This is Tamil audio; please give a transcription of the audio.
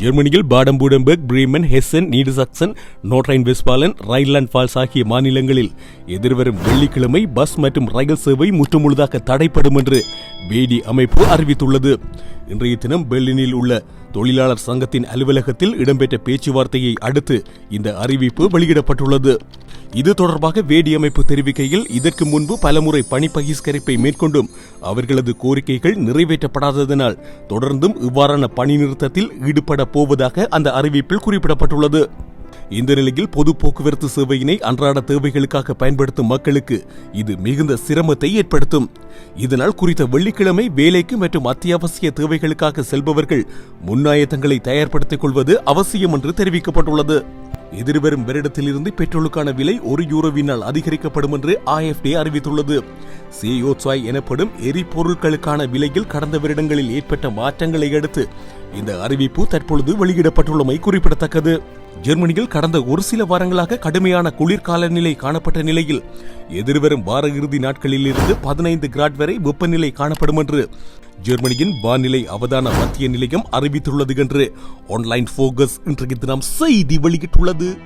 ஜெர்மனியில் Baden Württemberg Bremen Hessen Niedersachsen Nordrhein Westfalen Rheinland Pfalz ஆகிய மாநிலங்களில் எதிர்வரும் வெள்ளிக்கிழமை பஸ் மற்றும் ரயில் சேவை முற்றுமுழுதாக தடைப்படும் என்று வேடி அமைப்பு அறிவித்துள்ளது. இன்றைய தினம் பெர்லினில் உள்ள தொழிலாளர் சங்கத்தின் அலுவலகத்தில் இடம்பெற்ற பேச்சுவார்த்தையை அடுத்து இந்த அறிவிப்பு வெளியிடப்பட்டுள்ளது. இது தொடர்பாக வேடி அமைப்பு தெரிவிக்கையில் இதற்கு முன்பு பலமுறை பணி பகிஷ்கரிப்பை மேற்கொண்டும் அவர்களது கோரிக்கைகள் நிறைவேற்றப்படாததனால் தொடர்ந்தும் இவ்வாறான பணி நிறுத்தத்தில் ஈடுபட போவதாக அந்த அறிவிப்பில் குறிப்பிடப்பட்டுள்ளது. இந்த நிலையில் பொது போக்குவரத்து சேவையினை அன்றாட தேவைகளுக்காக பயன்படுத்தும் மக்களுக்கு இது மிகுந்த சிரமத்தை ஏற்படுத்தும். இதனால் குறித்த வெள்ளிக்கிழமை வேலைக்கு மற்றும் அத்தியாவசிய தேவைகளுக்காக செல்பவர்கள் முன்னாயத்தங்களை தயார்படுத்திக் கொள்வது அவசியம் என்று தெரிவிக்கப்பட்டுள்ளது. எதிர்வரும் வருடத்திலிருந்து பெட்ரோலுக்கான விலை ஒரு யூரோவினால் அதிகரிக்கப்படும் என்று ஐஎஃப்டி அறிவித்துள்ளது. சியோட்சாய் எனப்படும் எரிபொருட்களுக்கான விலையில் கடந்த வருடங்களில் ஏற்பட்ட மாற்றங்களை அடுத்து இந்த அறிவிப்பு தற்பொழுது வெளியிடப்பட்டுள்ளமை குறிப்பிடத்தக்கது. ஜெர்மனியில் கடந்த ஒரு சில வாரங்களாக கடுமையான குளிர்கால நிலை காணப்பட்ட நிலையில் எதிர்வரும் வார இறுதி நாட்களில் இருந்து பதினைந்து கிராட் வரை வெப்பநிலை காணப்படும் என்று ஜெர்மனியின் வானிலை அவதான மத்திய நிலையம் அறிவித்துள்ளது என்று ஆன்லைன் போகஸ் இன்றைய தினம் செய்தி வெளியிட்டுள்ளது.